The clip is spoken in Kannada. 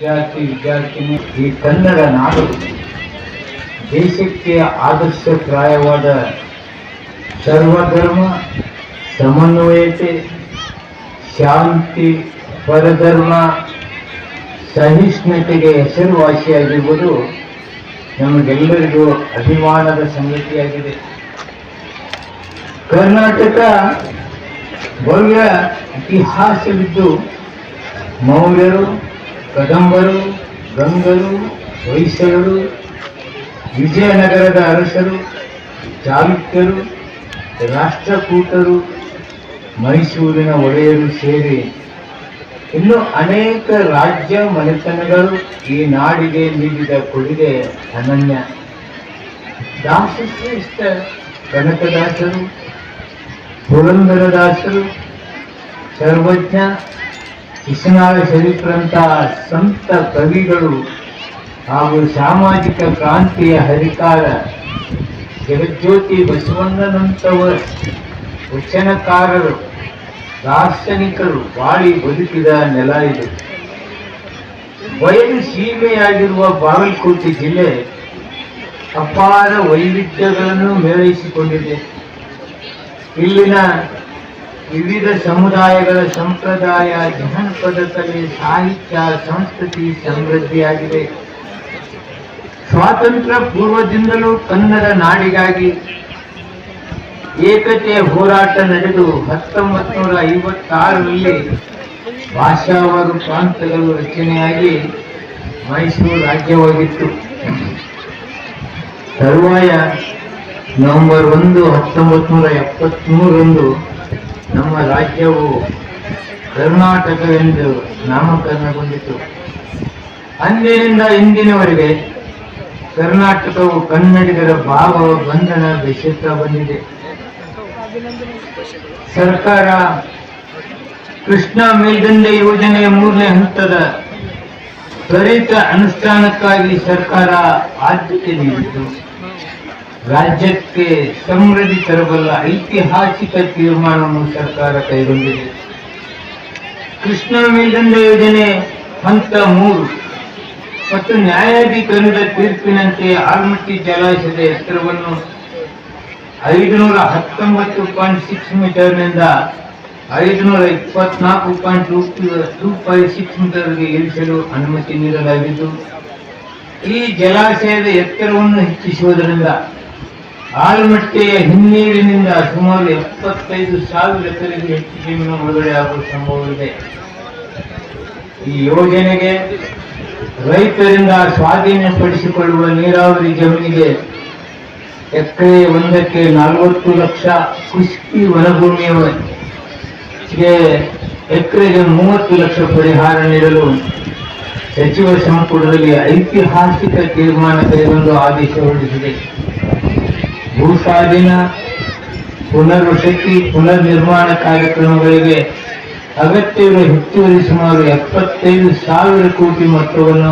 ವಿದ್ಯಾರ್ಥಿ, ವಿದ್ಯಾರ್ಥಿನಿ ಈ ಕನ್ನಡ ನಾಡು ದೇಶಕ್ಕೆ ಆದರ್ಶಪ್ರಾಯವಾದ ಸರ್ವಧರ್ಮ ಸಮನ್ವಯತೆ, ಶಾಂತಿ, ಪರಧರ್ಮ, ಸಹಿಷ್ಣುತೆಗೆ ಹೆಸರುವಾಸಿಯಾಗಿರುವುದು ನಮಗೆಲ್ಲರಿಗೂ ಅಭಿಮಾನದ ಸಂಗತಿಯಾಗಿದೆ. ಕರ್ನಾಟಕ ಭವ್ಯ ಇತಿಹಾಸವಿದ್ದು ಮೌರ್ಯರು ಕದಂಬರು, ಗಂಗರು, ಹೊಯ್ಸಳರು, ವಿಜಯನಗರದ ಅರಸರು, ಚಾಲುಕ್ಯರು, ರಾಷ್ಟ್ರಕೂಟರು, ಮೈಸೂರಿನ ಒಡೆಯರು ಸೇರಿ ಇನ್ನು ಅನೇಕ ರಾಜ್ಯ ಮನೆತನಗಳು ಈ ನಾಡಿಗೆ ನೀಡಿದ ಕೊಡುಗೆ ಅನನ್ಯ. ದಾಸಶ್ರೇಷ್ಠ ಕನಕದಾಸರು, ಪುರಂದರದಾಸರು, ಸರ್ವಜ್ಞ ಶಿಶುನಾಳ ಶರೀಫರಂತಹ ಸಂತ ಕವಿಗಳು ಹಾಗೂ ಸಾಮಾಜಿಕ ಕ್ರಾಂತಿಯ ಹರಿಕಾರ ಜಗಜ್ಯೋತಿ ಬಸವಣ್ಣನಂತವ ವಚನಕಾರರು ದಾರ್ಶನಿಕರು ಬಾಳಿ ಬದುಕಿದ ನೆಲ ಇದು. ಬಯಲು ಸೀಮೆಯಾಗಿರುವ ಬಾಗಲಕೋಟೆ ಜಿಲ್ಲೆ ಅಪಾರ ವೈವಿಧ್ಯಗಳನ್ನು ಮೇಳೈಸಿಕೊಂಡಿದೆ. ಇಲ್ಲಿನ ವಿವಿಧ ಸಮುದಾಯಗಳ ಸಂಪ್ರದಾಯ ಜನಪದ ಕಲೆ ಸಾಹಿತ್ಯ, ಸಂಸ್ಕೃತಿ ಸಮೃದ್ಧಿಯಾಗಿದೆ. ಸ್ವಾತಂತ್ರ್ಯ ಪೂರ್ವದಿಂದಲೂ ಕನ್ನಡ ನಾಡಿಗಾಗಿ ಏಕತೆಯ ಹೋರಾಟ ನಡೆದು ಹತ್ತೊಂಬತ್ತು ನೂರ ಐವತ್ತಾರರಲ್ಲಿ ಭಾಷಾವಾರು ಪ್ರಾಂತಗಳು ರಚನೆಯಾಗಿ ಮೈಸೂರು ರಾಜ್ಯವಾಗಿತ್ತು. ತರುವಾಯ ನವೆಂಬರ್ ಒಂದು ಹತ್ತೊಂಬತ್ತು ನೂರ ಎಪ್ಪತ್ತ್ಮೂರರಂದು ನಮ್ಮ ರಾಜ್ಯವು ಕರ್ನಾಟಕ ಎಂದು ನಾಮಕರಣಗೊಂಡಿತು. ಅಂದಿನಿಂದ ಇಂದಿನವರೆಗೆ ಕರ್ನಾಟಕವು ಕನ್ನಡಿಗರ ಭಾವ, ಬಂಧನ ಬೆಸುತ್ತಾ ಬಂದಿದೆ. ಸರ್ಕಾರ ಕೃಷ್ಣ ಮೇಲ್ದಂಡೆ ಯೋಜನೆಯ ಮೂರನೇ ಹಂತದ ತ್ವರಿತ ಅನುಷ್ಠಾನಕ್ಕಾಗಿ ಸರ್ಕಾರ ಆದ್ಯತೆ ನೀಡಿತು. ರಾಜ್ಯಕ್ಕೆ ಸಮೃದ್ಧಿ ತರಬಲ್ಲ ಐತಿಹಾಸಿಕ ತೀರ್ಮಾನವನ್ನು ಸರ್ಕಾರ ಕೈಗೊಂಡಿದೆ. ಕೃಷ್ಣ ಮೇಲ್ದಂಡೆ ಯೋಜನೆ ಹಂತ ಮೂರು. ಮತ್ತು ನ್ಯಾಯಾಧಿಕರಣದ ತೀರ್ಪಿನಂತೆ ಆಲ್ಮಟ್ಟಿ ಜಲಾಶಯದ ಎತ್ತರವನ್ನು ಐದುನೂರ ಹತ್ತೊಂಬತ್ತು ಪಾಯಿಂಟ್ ಸಿಕ್ಸ್ ಮೀಟರ್ನಿಂದ ಐದುನೂರ ಇಪ್ಪತ್ನಾಲ್ಕು point two two five six ಮೀಟರ್ಗೆ ಇಳಿಸಲು ಅನುಮತಿ ನೀಡಲಾಗಿದ್ದು, ಈ ಜಲಾಶಯದ ಎತ್ತರವನ್ನು ಹೆಚ್ಚಿಸುವುದರಿಂದ ಆಲ್ಮಟ್ಟೆಯ ಹಿನ್ನೀರಿನಿಂದ ಸುಮಾರು ಎಪ್ಪತ್ತೈದು ಸಾವಿರ ಎಕರೆಗೆ ಹೆಚ್ಚು ಜಮೀನು ಮುಳುಗಡೆಯಾಗುವ ಸಂಭವವಿದೆ. ಈ ಯೋಜನೆಗೆ ರೈತರಿಂದ ಸ್ವಾಧೀನಪಡಿಸಿಕೊಳ್ಳುವ ನೀರಾವರಿ ಜಮೀನಿಗೆ ಎಕರೆ ಒಂದಕ್ಕೆ ನಲವತ್ತು ಲಕ್ಷ ಕೃಷಿ ವನಭೂಮಿಯ ಎಕರೆಗೆ ಮೂವತ್ತು ಲಕ್ಷ ಪರಿಹಾರ ನೀಡಲು ಸಚಿವ ಸಂಪುಟದಲ್ಲಿ ಐತಿಹಾಸಿಕ ತೀರ್ಮಾನ ಕೈಗೊಂಡು ಆದೇಶ ಹೊರಡಿಸಿದೆ. ಭೂ ಸ್ವಾಧೀನ ಪುನರ್ವಸತಿ ಪುನರ್ ನಿರ್ಮಾಣ ಕಾರ್ಯಕ್ರಮಗಳಿಗೆ ಅಗತ್ಯವಿರುವ ಹೆಚ್ಚುವರಿ ಸುಮಾರು ಎಪ್ಪತ್ತೈದು ಸಾವಿರ ಕೋಟಿ ಮೊತ್ತವನ್ನು